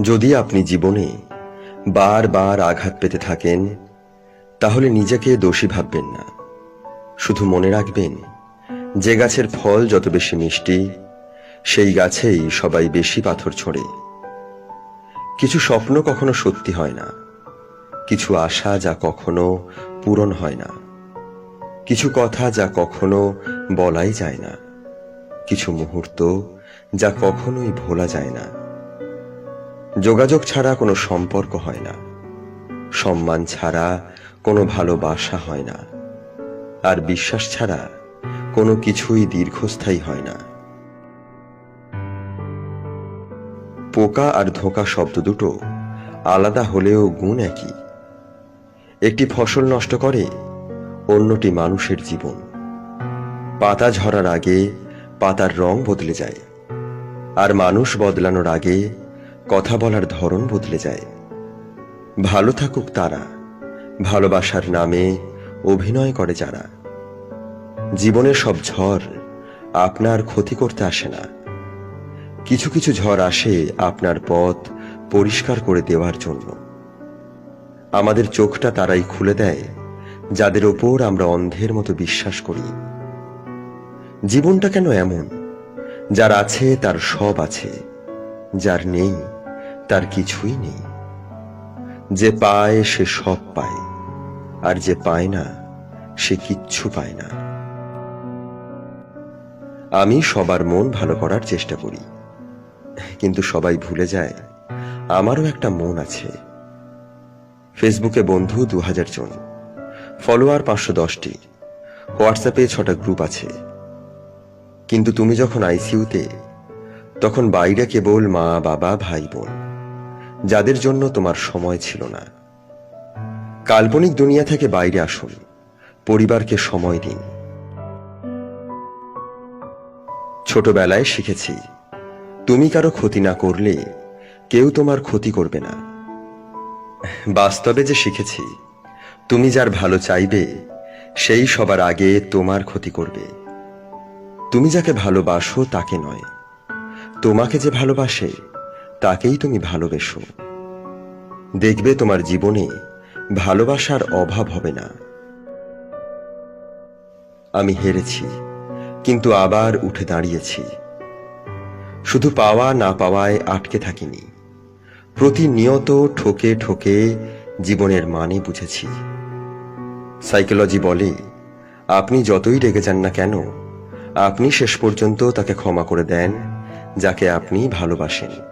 যদি আপনি জীবনে বারবার আঘাত পেতে থাকেন, তাহলে নিজেকে দোষী ভাববেন না। শুধু মনে রাখবেন, যে গাছের ফল যত বেশি মিষ্টি, সেই গাছেই সবাই বেশি পাথর ছোড়ে। কিছু স্বপ্ন কখনো সত্যি হয় না, কিছু আশা যা কখনো পূরণ হয় না, কিছু কথা যা কখনো বলাই যায় না, কিছু মুহূর্ত যা কখনোই ভোলা যায় না। যোগাযোগ ছাড়া কোনো সম্পর্ক হয় না। সম্মান ছাড়া কোনো ভালোবাসা হয় না। আর বিশ্বাস ছাড়া কোনো কিছুই দীর্ঘস্থায়ী হয় না। পোকা আর ধোঁকা শব্দ দুটো আলাদা হলেও গুণ একই। একটি ফসল নষ্ট করে, অন্যটি মানুষের জীবন। পাতা ঝরার আগে পাতার রং বদলে যায়। আর মানুষ বদলানোর আগে কথা বলার ধরন বদলে যায়। ভালো থাকুক তারা, ভালোবাসার নামে অভিনয় করে যারা। জীবনের সব ঝড় আপনার ক্ষতি করতে আসে না। কিছু কিছু ঝড় আসে আপনার পথ পরিষ্কার করে দেওয়ার জন্য। আমাদের চোখটা তারাই খুলে দেয়, যাদের ওপর আমরা অন্ধের মতো বিশ্বাস করি। জীবনটা কেন এমন? যার আছে তার সব আছে, যার নেই তার কিছুই নেই। যে পায় সে সব পায়, আর যে পায় না, সে কিচ্ছু পায় না। আমি সবার মন ভালো করার চেষ্টা করি, কিন্তু সবাই ভুলে যায়, আমারও একটা মন আছে। ফেসবুকে বন্ধু দু হাজার জন, ফলোয়ার পাঁচশো দশটি, হোয়াটসঅ্যাপে ছটা গ্রুপ আছে। কিন্তু তুমি যখন আইসিইউতে, তখন বাইরে কেবল মা, বাবা, ভাই, বোন। যাদের জন্য তোমার সময় ছিল না। কাল্পনিক দুনিয়া থেকে বাইরে আসুন। পরিবারকে সময় দিন। ছোটবেলায় শিখেছি, তুমি কারও ক্ষতি না করলে কেউ তোমার ক্ষতি করবে না। বাস্তবে যে শিখেছি, তুমি যার ভালো চাইবে, সেই সবার আগে তোমার ক্ষতি করবে। তুমি যাকে ভালোবাসো তাকে নয়, তোমাকে যে ভালোবাসে তাকেই তুমি ভালোবেসো। দেখবে তোমার জীবনে ভালোবাসার অভাব হবে না। আমি হেরেছি, কিন্তু আবার উঠে দাঁড়িয়েছি। শুধু পাওয়া না পাওয়ায় আটকে থাকিনি। প্রতিনিয়ত ঠোকে ঠোকে জীবনের মানে বুঝেছি। সাইকোলজি বলে, আপনি যতই রেগে যান না কেন, আপনি শেষ পর্যন্ত তাকে ক্ষমা করে দেন, যাকে আপনি ভালোবাসেন।